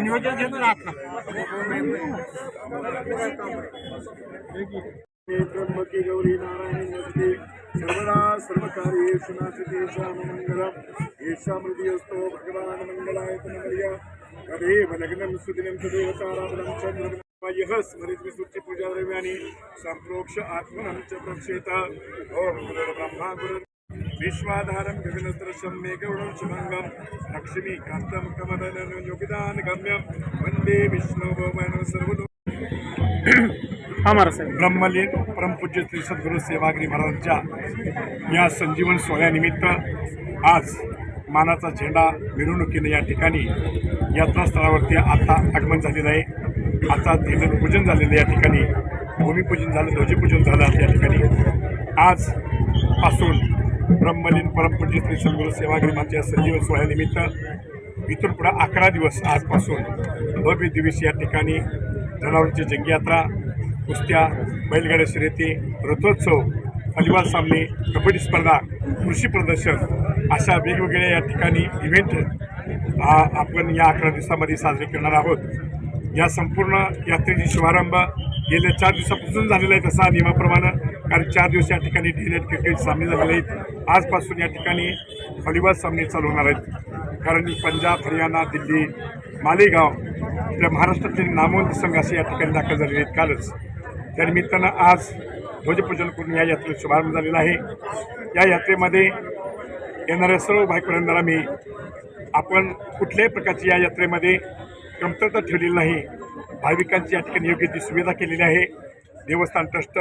नियोजन घेतो ना आता गौरी सर्वकार्येषु नास्ति मंगलम येषामृति असतो भगवान मंगलाय तनमर्या तदेव लग्नं सुदिनं सदेवताराधनं चन्द्रं यः स्मरित विसुच्य पूजा सम्प्रोक्ष आत्मनं च प्रक्षेत ओम गुरुर्ब्रह्मा गुरुर् विश्वाधारं गगनसदृशं मेघवर्णं शुभङ्गं लक्ष्मीकान्तं कमलनं योगिदान वन्दे विष्णुभवनं सर्वलो हा महाराज साहेब. ब्रह्मलीन परमपूज्य श्री सद्गुरू सेवागिरी महाराजांच्या या संजीवन सोहळ्यानिमित्त आज मानाचा झेंडा मिरवणुकीने या ठिकाणी यात्रास्थळावरती आता आगमन झालेलं आहे. आता धीर पूजन झालेलं या ठिकाणी भूमिपूजन झालं ध्वजपूजन झालं या ठिकाणी. आज पासून ब्रह्मलीन परमपूज्य श्री सद्गुरू सेवागिरी महाराजांच्या संजीवन सोहळ्यानिमित्त इथून पुढं अकरा दिवस आजपासून भव्य दिवस या ठिकाणी जनावरांची जंगयात्रा कुस्त्या बैलगाड्या शर्यती रथोत्सव हलिवाल सामने कबड्डी स्पर्धा कृषी प्रदर्शन अशा वेगवेगळ्या या ठिकाणी इव्हेंट हा आपण या अकरा दिवसामध्ये साजरे करणार आहोत. या संपूर्ण यात्रेची शुभारंभ गेल्या चार दिवसापासून झालेला आहे तसा नियमाप्रमाणे कारण चार दिवस या ठिकाणी डे नाईट क्रिकेट सामने झालेले आहेत. आजपासून या ठिकाणी व्हॉलीबॉल सामने चालू होणार आहेत. कारण पंजाब हरियाणा दिल्ली मालेगाव आपल्या महाराष्ट्रातील नामवंत संघ असे या ठिकाणी दाखल झालेले आहेत कालच. त्यानिमित्तानं आज ध्वजपूजन करून या यात्रेला शुभारंभ झालेला आहे. या यात्रेमध्ये येणाऱ्या सर्व भाईकरांना मी आपण कुठल्याही प्रकारची या यात्रेमध्ये कमतरता ठेवलेली नाही. भाविकांची या ठिकाणी योग्य ती सुविधा केलेली आहे. देवस्थान ट्रस्ट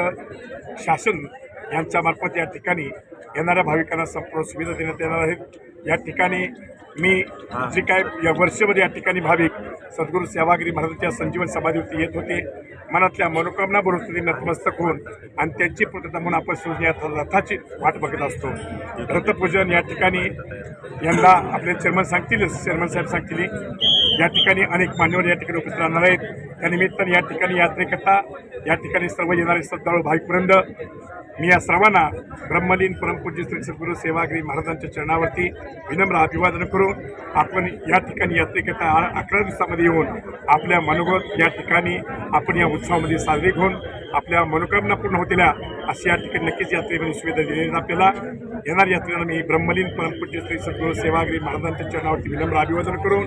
शासन यांच्या मार्फत या ठिकाणी येणाऱ्या भाविकांना संपूर्ण सुविधा देण्यात येणार आहेत या ठिकाणी मी जे काय या वर्षभर या ठिकाणी भाविक सद्गुरू सेवागिरी महाराजांच्या संजीवन समाधीवरती येत होते मनातल्या मनोकामना बरोबर नतमस्तक होऊन आणि त्यांची पूर्तता म्हणून आपण सूर्य या रथाची वाट बघत असतो. रथपूजन या ठिकाणी यंदा आपले चेअरमन सांगतीलच चेअरमन साहेब सांगतील. या ठिकाणी अनेक मान्यवर या ठिकाणी उपस्थित राहणार आहेत. त्यानिमित्ताने या ठिकाणी यात्रेकरता या ठिकाणी सर्व येणारे श्रद्धाळू भाविकवृंद मी या सर्वांना ब्रह्मलीन परमपूज्य श्री सद्गुरू सेवागिरी महाराजांच्या चरणावरती विनम्र अभिवादन करून आपण या ठिकाणी यात्रेकरता अकरा दिवसामध्ये येऊन आपल्या मनोगत या ठिकाणी आपण या उत्सवामध्ये साजरे घेऊन आपल्या मनोकामना पूर्ण होतील्या अशी या ठिकाणी नक्कीच यात्रेमध्ये सुविधा दिलेली आपल्याला. येणाऱ्या यात्रेला मी ब्रह्मलीन परमपूज्य श्री सद्गुरू सेवागिरी महाराजांच्या चरणावरती विनम्र अभिवादन करून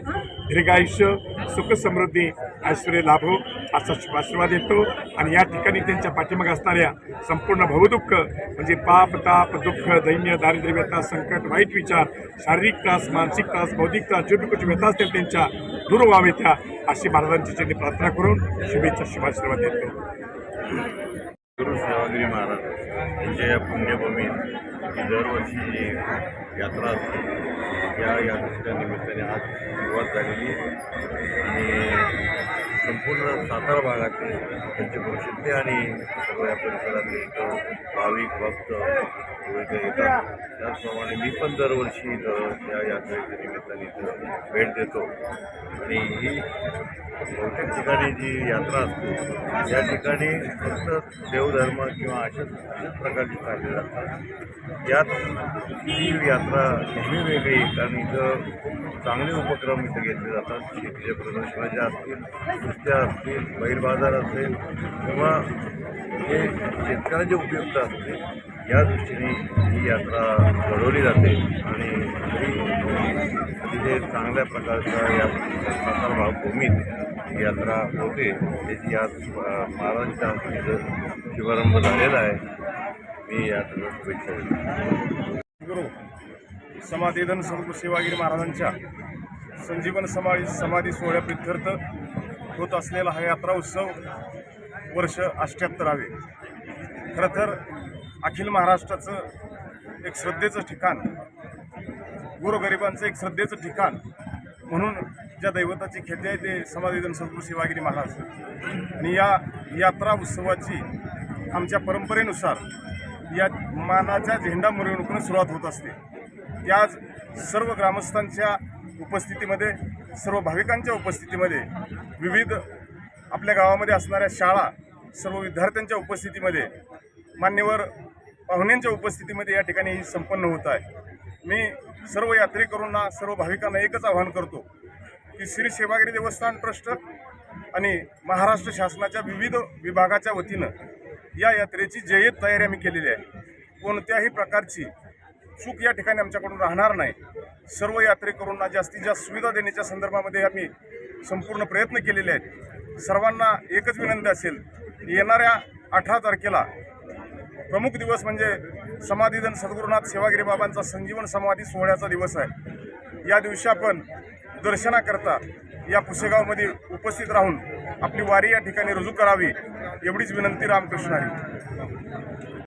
दीर्घायुष्य सुख समृद्धी ऐश्वर्य लाभो. असा शुभाशीर्वाद देतो आणि या ठिकाणी त्यांच्या पाठीमागे असणाऱ्या संपूर्ण भवदुःख म्हणजे पाप ताप दुःख दैन्य दारिद्र्य व्यथा संकट वाईट विचार शारीरिक त्रास मानसिक त्रास बौद्धिक त्रास जे कुठे व्यथा असतील त्यांच्या दूर व्हावे त्या. अशी महाराजांची त्यांनी प्रार्थना करून शुभेच्छा शुभाशीर्वाद देतो. गुरु सेवागिरी महाराज यांच्या या पुण्यभूमीत दरवर्षी जी यात्रा असते या यात्रेच्या निमित्ताने आज सुरुवात झालेली आणि संपूर्ण सातारा भागातले त्यांचे प्रसिद्धी आणि सर्व या परिसरातले भाविक भक्त येतात. त्याचप्रमाणे मी पण दरवर्षी इथं या यात्रेच्या निमित्ताने इथं भेट देतो. आणि ही बहुतेक ठिकाणी जी यात्रा असते या ठिकाणी फक्त देवधर्म किंवा अशाच अशाच प्रकारची चालली जातात. यात ही यात्रा नेहमी वेगळी कारण इथं चांगले उपक्रम इथं घेतले जातात. शेतीच्या प्रदर्शनाचे असतील कुस्त्या असतील बैल बाजार असेल किंवा हे शेतकऱ्यांचे उपयुक्त असते या दृष्टीने ही यात्रा घडवली जाते आणि तिथे चांगल्या प्रकारच्या या सातारा यात्रा होते त्याची आज महाराजांच्या हस्ते शुभारंभ झालेला आहे मी यात्रेला शुभेच्छा देतो. गुरु समाधीधन स्वरूप सेवागिरी महाराजांच्या संजीवन समाधी समाधी सोहळ्या प्रित्यर्थ होत असलेला हा यात्रा उत्सव वर्ष अष्ट्याहत्तरावे खरं तर अखिल महाराष्ट्राचं एक श्रद्धेचं ठिकाण गोरगरिबांचं एक श्रद्धेचं ठिकाण म्हणून ज्या दैवताची खेती आहे ते समाधीधन सद्गुरू शिवागिरी महाराज. आणि या यात्रा उत्सवाची आमच्या परंपरेनुसार या मानाच्या झेंडा मिरवणुकीनं सुरुवात होत असते. ती आज सर्व ग्रामस्थांच्या उपस्थितीमध्ये सर्व भाविकांच्या उपस्थितीमध्ये विविध आपल्या गावामध्ये असणाऱ्या शाळा सर्व विद्यार्थ्यांच्या उपस्थितीमध्ये मान्यवर पाहुण्यांच्या उपस्थितीमध्ये या ठिकाणी ही संपन्न होत आहे. मी सर्व यात्रेकरूंना सर्व भाविकांना एकच आवाहन करतो की श्री सेवागिरी देवस्थान ट्रस्ट आणि महाराष्ट्र शासनाच्या विविध विभागाच्या वतीनं या यात्रेची जय्यत तयारी आम्ही केलेली आहे. कोणत्याही प्रकारची चूक या ठिकाणी आमच्याकडून राहणार नाही. सर्व यात्रेकरूंना जास्तीत जास्त सुविधा देण्याच्या संदर्भामध्ये आम्ही संपूर्ण प्रयत्न केलेले आहेत. सर्वांना एकच विनंती असेल येणाऱ्या अठरा तारखेला प्रमुख दिवस म्हणजे समाधीधन सद्गुरुनाथ सेवागिरी बाबांचा संजीवन समाधी सोहळ्याचा दिवस आहे. या दिवशी आपण दर्शनाकरता या पुसेगावमध्ये उपस्थित राहून आपली वारी या ठिकाणी रुजू करावी एवढीच विनंती रामकृष्ण आहे